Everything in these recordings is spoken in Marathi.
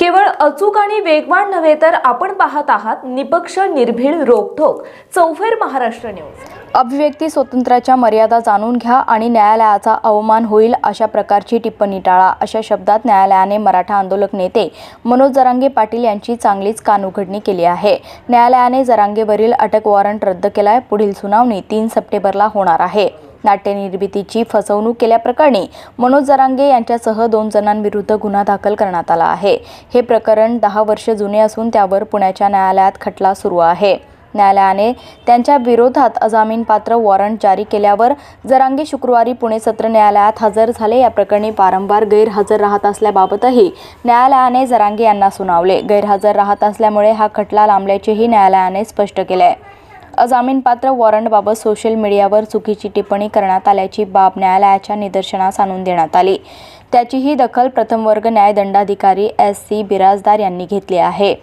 केवळ अचूक आणि वेगवान नव्हे तर आपण पाहत आहात निपक्ष निर्भीड रोखोक चौफेर महाराष्ट्र न्यूज. अभिव्यक्ती स्वातंत्र्याच्या मर्यादा जाणून घ्या आणि न्यायालयाचा अवमान होईल अशा प्रकारची टिप्पणी टाळा अशा शब्दात न्यायालयाने मराठा आंदोलक नेते मनोज जरांगे पाटील यांची चांगलीच कानउघडणी केली आहे. न्यायालयाने जरांगेवरील अटक वॉरंट रद्द केलाय पुढील सुनावणी तीन सप्टेंबरला होणार आहे. नाट्यनिर्मितीची फसवणूक केल्याप्रकरणी मनोज जरांगे यांच्यासह दोन जणांविरुद्ध गुन्हा दाखल करण्यात आला आहे. हे प्रकरण दहा वर्ष जुने असून त्यावर पुण्याच्या न्यायालयात खटला सुरू आहे. न्यायालयाने त्यांच्या विरोधात अजामीनपात्र वॉरंट जारी केल्यावर जरांगे शुक्रवारी पुणे सत्र न्यायालयात हजर झाले. या प्रकरणी वारंवार गैरहजर राहत असल्याबाबतही न्यायालयाने जरांगे यांना सुनावले. गैरहजर राहत असल्यामुळे हा खटला लांबल्याचेही न्यायालयाने स्पष्ट केले. आहे अजामीनपात्र वॉरंटबाबत सोशल मीडियावर चुकीची टिप्पणी करण्यात आल्याची बाब न्यायालयाच्या निदर्शनास आणून देण्यात आली. त्याचीही दखल प्रथम वर्ग न्यायदंडाधिकारी एस सी बिराजदार यांनी घेतली आहे.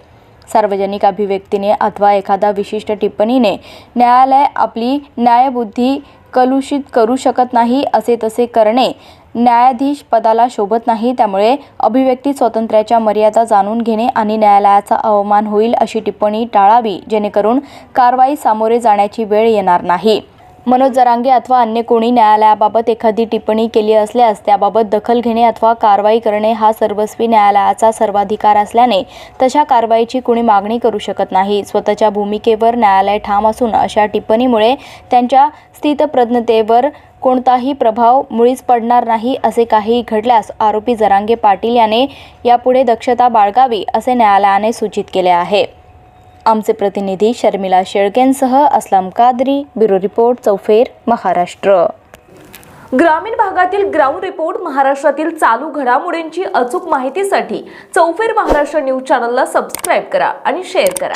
सार्वजनिक अभिव्यक्तीने अथवा एखादा विशिष्ट टिप्पणीने न्यायालय आपली न्यायबुद्धी कलुषित करू शकत नाही असे तसे करणे न्यायाधीश पदाला शोभत नाही. त्यामुळे अभिव्यक्ती स्वातंत्र्याच्या मर्यादा जाणून घेणे आणि न्यायालयाचा अवमान होईल अशी टिप्पणी टाळावी जेणेकरून कारवाई सामोरे जाण्याची वेळ येणार नाही. मनोज जरांगे अथवा अन्य कोणी न्यायालयाबाबत एखादी टिप्पणी केली असल्यास त्याबाबत दखल घेणे अथवा कारवाई करणे हा सर्वस्वी न्यायालयाचा सर्वाधिकार असल्याने तशा कारवाईची कुणी मागणी करू शकत नाही. स्वतःच्या भूमिकेवर न्यायालय ठाम असून अशा टिप्पणीमुळे त्यांच्या स्थितप्रज्ञतेवर कोणताही प्रभाव मुळीच पडणार नाही असे काही घडल्यास आरोपी जरांगे पाटील याने यापुढे दक्षता बाळगावी असे न्यायालयाने सूचित केले आहे. आमचे प्रतिनिधी शर्मिला शेळकेंसह अस्लाम कादरी ब्युरो रिपोर्ट चौफेर महाराष्ट्र. ग्रामीण भागातील ग्राउंड रिपोर्ट महाराष्ट्रातील चालू घडामोडींची अचूक माहितीसाठी चौफेर महाराष्ट्र न्यूज चॅनलला सबस्क्राईब करा आणि शेअर करा.